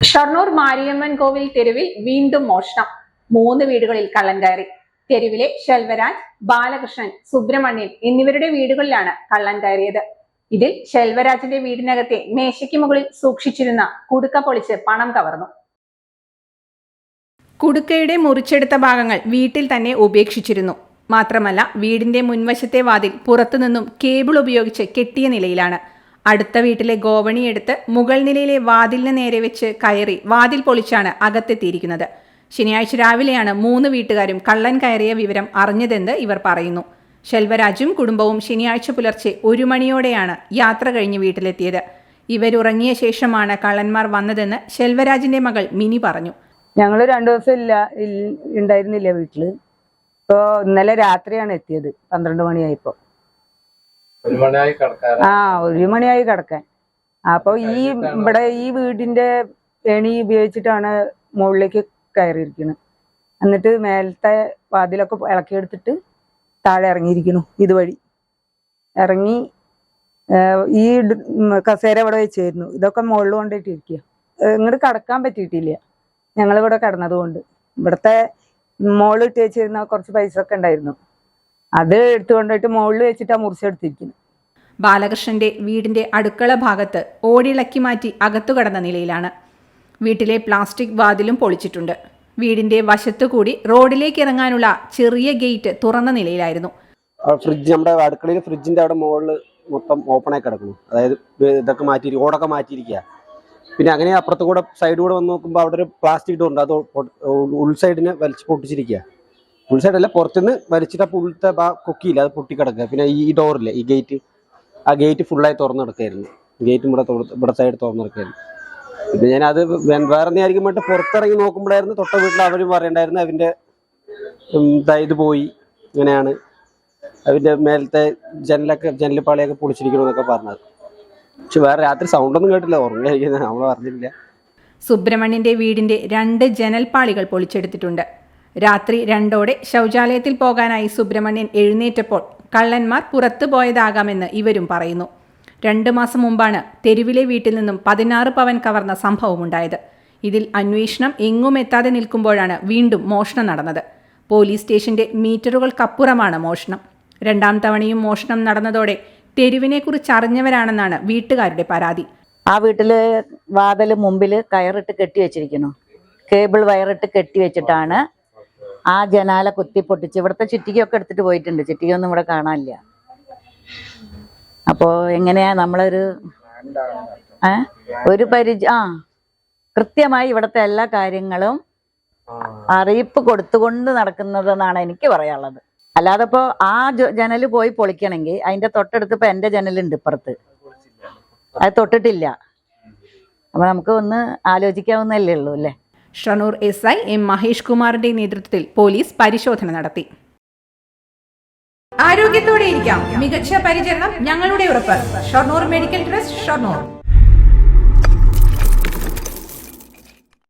ഷൊർണൂർ മാരിയമ്മൻ കോവിൽ തെരുവിൽ വീണ്ടും മോഷണം. മൂന്ന് വീടുകളിൽ കള്ളൻ കയറി. തെരുവിലെ ശെൽവരാജ് ബാലകൃഷ്ണൻ സുബ്രഹ്മണ്യൻ എന്നിവരുടെ വീടുകളിലാണ് കള്ളൻ കയറിയത്. ഇതിൽ ശെൽവരാജിന്റെ വീടിനകത്തെ മേശയ്ക്ക് മുകളിൽ സൂക്ഷിച്ചിരുന്ന കുടുക്ക പൊളിച്ച് പണം കവർന്നു. കുടുക്കയുടെ മുറിച്ചെടുത്ത ഭാഗങ്ങൾ വീട്ടിൽ തന്നെ ഉപേക്ഷിച്ചിരുന്നു. മാത്രമല്ല വീടിന്റെ മുൻവശത്തെ വാതിൽ പുറത്തുനിന്നും കേബിൾ ഉപയോഗിച്ച് കെട്ടിയ നിലയിലാണ്. അടുത്ത വീട്ടിലെ ഗോവണിയെടുത്ത് മുകൾ നിലയിലെ വാതിലിന് നേരെ വെച്ച് കയറി വാതിൽ പൊളിച്ചാണ് അകത്തെത്തിയിരിക്കുന്നത്. ശനിയാഴ്ച രാവിലെയാണ് മൂന്ന് വീട്ടുകാരും കള്ളൻ കയറിയ വിവരം അറിഞ്ഞതെന്ന് ഇവർ പറയുന്നു. ശെൽവരാജും കുടുംബവും ശനിയാഴ്ച പുലർച്ചെ ഒരു മണിയോടെയാണ് യാത്ര കഴിഞ്ഞ് വീട്ടിലെത്തിയത്. ഇവരുറങ്ങിയ ശേഷമാണ് കള്ളന്മാർ വന്നതെന്ന് ശെൽവരാജിന്റെ മകൾ മിനി പറഞ്ഞു. ഞങ്ങൾ രണ്ടു ദിവസം ഇല്ല ഉണ്ടായിരുന്നില്ല വീട്ടിൽ ഇപ്പോ ഇന്നലെ രാത്രിയാണ് എത്തിയത് പന്ത്രണ്ട് മണിയായപ്പോ. ആ ഒരു മണിയായി കിടക്കാൻ. അപ്പൊ ഈ ഇവിടെ ഈ വീടിന്റെ എണി ഉപയോഗിച്ചിട്ടാണ് മുകളിലേക്ക് കയറിയിരിക്കുന്നത് എന്നിട്ട് മേലത്തെ വാതിലൊക്കെ ഇളക്കിയെടുത്തിട്ട് താഴെ ഇറങ്ങിയിരിക്കുന്നു ഇതുവഴി. ഇറങ്ങി ഈ കസേര ഇവിടെ വെച്ചായിരുന്നു ഇതൊക്കെ മുകളിൽ കൊണ്ടിട്ട് ഇരിക്കുക ഇങ്ങോട്ട് കടക്കാൻ പറ്റിയിട്ടില്ല. ഞങ്ങളിവിടെ കിടന്നത് കൊണ്ട്. ഇവിടുത്തെ മോളിട്ട് വെച്ചിരുന്ന കുറച്ച് പൈസ ഒക്കെ ഉണ്ടായിരുന്നു. അത് എടുത്തുകൊണ്ടിട്ട് മുകളിൽ വെച്ചിട്ടാ മുറിച്ചെടുത്തിരിക്കുന്നത് ബാലകൃഷ്ണന്റെ വീടിന്റെ അടുക്കള ഭാഗത്ത് ഓടിളക്കി മാറ്റി അകത്തു കടന്ന നിലയിലാണ്. വീട്ടിലെ പ്ലാസ്റ്റിക് വാതിലും പൊളിച്ചിട്ടുണ്ട്. വീടിന്റെ വശത്തുകൂടി റോഡിലേക്ക് ഇറങ്ങാനുള്ള ചെറിയ ഗേറ്റ് തുറന്ന നിലയിലായിരുന്നു. ഫ്രിഡ്ജ് നമ്മുടെ അടുക്കളയിൽ ഫ്രിഡ്ജിന്റെ അവിടെ മുകളിൽ മൊത്തം ഓപ്പൺ ആയി കിടക്കുന്നു. അതായത് ഇതൊക്കെ മാറ്റി ഓടൊക്കെ മാറ്റിയിരിക്കുക പിന്നെ അങ്ങനെ അപ്പുറത്ത് കൂടെ സൈഡ് കൂടെ വന്ന് നോക്കുമ്പോൾ അവിടെ ഒരു പ്ലാസ്റ്റിക് ഡോർ ഉണ്ട്. അത് പൊ- ഉൾ സൈഡിന് വലിച്ച് പൊട്ടിച്ചിരിക്കുക ഉൾ സൈഡ് അല്ല പുറത്തുനിന്ന് വലിച്ചിട്ട് ആ ആ കൊക്കിയില്ല അത് പൊട്ടിക്കിടക്കുക പിന്നെ ഈ ഡോറില്ല ഈ ഗേറ്റ് ആ ഗേറ്റ് ഫുള്ളായി തുറന്നു കിടക്കായിരുന്നു ഗേറ്റും ഇവിടെ ഇവിടെ സൈഡ് തുറന്നു കിടക്കായിരുന്നു പിന്നെ ഞാൻ അത് വേറെ ആയിരിക്കും വേണ്ടി പുറത്തിറങ്ങി നോക്കുമ്പോഴായിരുന്നു തൊട്ട വീട്ടിൽ അവരും പറയണ്ടായിരുന്നു അവന്റെ ഉം, ഇത് പോയി. ഇങ്ങനെയാണ് അവന്റെ മേലത്തെ ജനലൊക്കെ ജനലിപ്പാളിയൊക്കെ പൊളിച്ചിരിക്കണമെന്നൊക്കെ പറഞ്ഞത്. പക്ഷെ വേറെ രാത്രി സൗണ്ടൊന്നും കേട്ടില്ല ഉറങ്ങിയിരിക്കുന്നത് നമ്മൾ പറഞ്ഞില്ല സുബ്രഹ്മണ്യന്റെ വീടിന്റെ രണ്ട് ജനൽപ്പാളികൾ പൊളിച്ചെടുത്തിട്ടുണ്ട്. രാത്രി രണ്ടോടെ ശൗചാലയത്തിൽ പോകാനായി സുബ്രഹ്മണ്യൻ എഴുന്നേറ്റപ്പോൾ കള്ളന്മാർ പുറത്തു പോയതാകാമെന്ന് ഇവരും പറയുന്നു. രണ്ടു മാസം മുമ്പാണ് തെരുവിലെ വീട്ടിൽ നിന്നും പതിനാറ് പവൻ കവർന്ന സംഭവമുണ്ടായത്. ഇതിൽ അന്വേഷണം എങ്ങും എത്താതെ നിൽക്കുമ്പോഴാണ് വീണ്ടും മോഷണം നടന്നത്. പോലീസ് സ്റ്റേഷന്റെ മീറ്ററുകൾക്കപ്പുറമാണ് മോഷണം. രണ്ടാം തവണയും മോഷണം നടന്നതോടെ തെരുവിനെക്കുറിച്ച് അറിഞ്ഞവരാണെന്നാണ് വീട്ടുകാരുടെ പരാതി. ആ വീട്ടിൽ വാതിൽ മുമ്പിൽ കയറിട്ട് കെട്ടി വെച്ചിരിക്കുന്നു. കേബിൾ വയറിട്ട് കെട്ടി വെച്ചിട്ടാണ് ആ ജനാല കുത്തി പൊട്ടിച്ച് ഇവിടുത്തെ ചുറ്റികയൊക്കെ എടുത്തിട്ട് പോയിട്ടുണ്ട്. ചുറ്റികയൊന്നും ഇവിടെ കാണാനില്ല. അപ്പോ എങ്ങനെയാ നമ്മളൊരു ഏ? ഒരു പരിചയ ആ കൃത്യമായി ഇവിടുത്തെ എല്ലാ കാര്യങ്ങളും അറിയിപ്പ് കൊടുത്തുകൊണ്ട് നടക്കുന്നതെന്നാണ് എനിക്ക് പറയാനുള്ളത്. അല്ലാതെ ഇപ്പോ ആ ജനൽ പോയി പൊളിക്കണമെങ്കിൽ അതിന്റെ തൊട്ടടുത്ത് ഇപ്പൊ എന്റെ ജനലുണ്ട് ഇപ്പുറത്ത്. അത് തൊട്ടിട്ടില്ല. അപ്പൊ നമുക്ക് ഒന്ന് ആലോചിക്കാവുന്നല്ലേ ഉള്ളൂ അല്ലേ? Shoranur S I M Mahesh കുമാറിന്റെ നേതൃത്വത്തിൽ പോലീസ് പരിശോധന നടത്തി. ആരോഗ്യത്തോടെ ഇരിക്കാം മികച്ച പരിചരണം ഞങ്ങളുടെ ഉറപ്പ്. Shoranur medical trust Shoranur.